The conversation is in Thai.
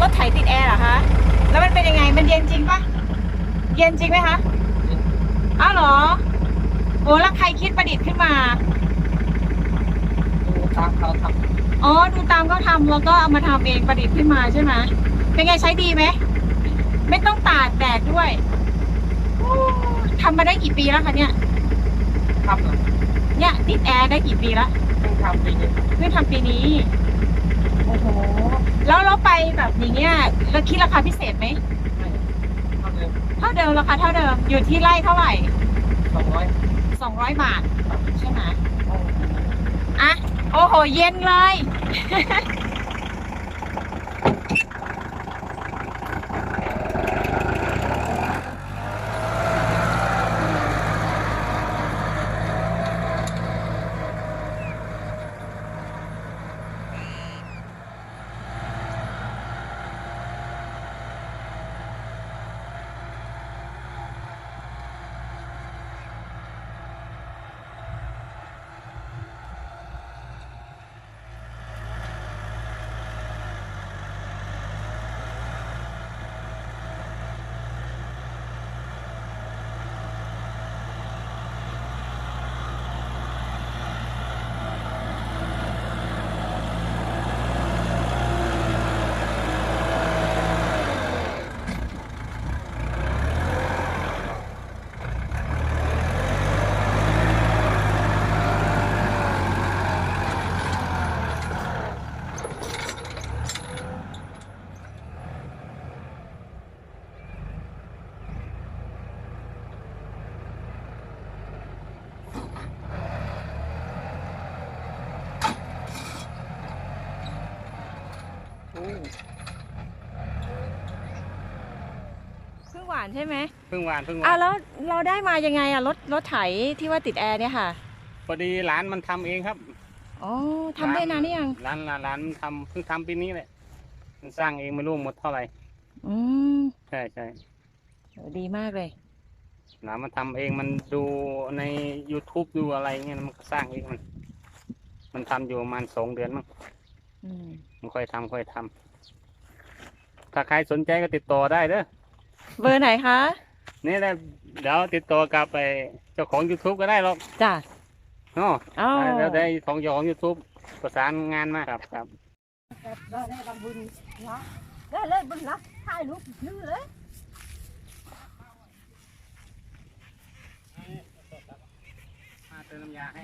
รถไถติดแอร์เหรอคะ แล้วมันเป็นยังไง มันเย็นจริงปะเย็นจริงไหมคะ อ้าวเหรอ โอ้แล้วใครคิดประดิษฐ์ขึ้นมา ดูตามเขาทอ๋อ ดูตามเขาทำแล้วก็เอามาทำเองประดิษฐ์ขึ้นมาใช่ไหมเป็นไงใช้ดีไหม ไม่ต้องตากแดดด้วยโอ้ทำมาได้กี่ปีแล้วคะเนี่ยำทำเหรอเนี่ยติดแอร์ได้กี่ปีแล้วเพิ่งทำปีนี้เพิ่งทำปีนี้ โอ้โห แล้วเราไปแบบอย่างเงี้ยเราคิดราคาพิเศษไหมไม่เท่าเดิมเท่าเดิมราคาเท่าเดิม อยู่ที่ไร่เท่าไหร่ สองร้อยสองร้อยบาท ใช่ไหมอะ โอ้โห เย็นเลย เพิ่งหวานใช่ไหมเพิ่งหวานเพิ่งหอะวานแล้วเราได้มายังไงอะรถรถไถที่ว่าติดแอร์เนี่ยค่ะพอดีหลานมันทำเองครับอ๋อทำได้นานหรือยังร้านร้านร้านมันทำเพิ่งทำปีนี้แหละมันสร้างเองไม่รู้หมดเท่าไหร่อืมใช่ใช่โหดีมากเลย หลานมันทำเองมันดูใน YouTube ดูอะไรเงี้ยมันก็สร้างเองมัน มันทำอยู่ประมาณสองเดือนมั้งอืมมัน ค่อยทำค่อยทำถ้าใครสนใจก็ติดต่อได้เด้อเบอร์ไหนคะ นี่แหละเดี๋ยวติดต่อกับไปเจ้าของ YouTube ก็ได้หรอกจ้ะเนาะอ๋อแล้วได้ของเจ้าของ YouTube ประสานงานมาครับครับได้ได้บางบุญนะได้เลยบุญนะถ่ายรูปชื่อเลยมาเติมน้ำยาให้